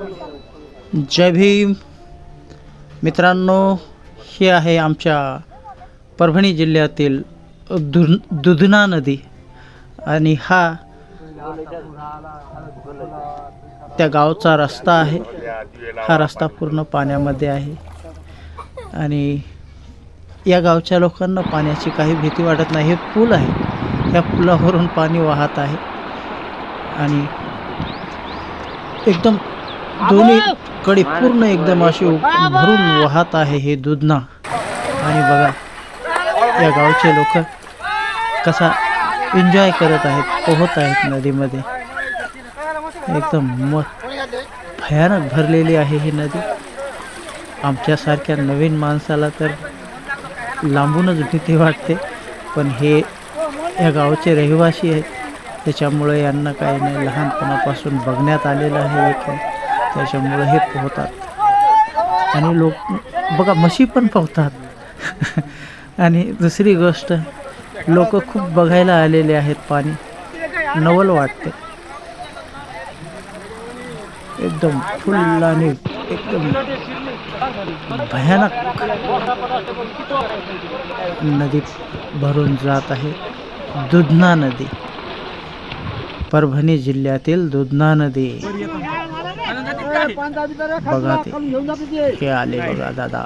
जय भीम. मित्रांनो हे आहे आमच्या परभणी जिल्ह्यातील दु दुधना नदी आणि हा त्या गावचा रस्ता आहे. हा रस्ता पूर्ण पाण्यामध्ये आहे आणि या गावच्या लोकांना पाण्याची काही भीती वाटत नाही. हे पूल आहे. या पुलावरून पाणी वाहत आहे आणि एकदम दोन्ही कडे पूर्ण एकदम अशी उ- भरून वाहत आहे हे दुधना. आणि बघा या गावचे लोक कसा एन्जॉय करत आहेत पोहत आहेत नदीमध्ये. एकदम म भयानक भरलेली आहे ही नदी. आमच्यासारख्या नवीन माणसाला तर लांबूनच भीती वाटते पण हे या गावचे रहिवासी आहेत. त्याच्यामुळे यांना काही नाही लहानपणापासून बघण्यात आलेलं आहे एक त्याच्यामुळे हे पोहतात. आणि लोक बघा म्हशी पण पोहतात. आणि दुसरी गोष्ट लोक खूप बघायला आलेले आहेत पाणी. नवल वाटते. एकदम फुल आणि एकदम भयानक. नदी भरून जात आहे. दुधना नदी. परभणी जिल्ह्यातील दुधना नदी. बघा ते. हे आले बघा दादा.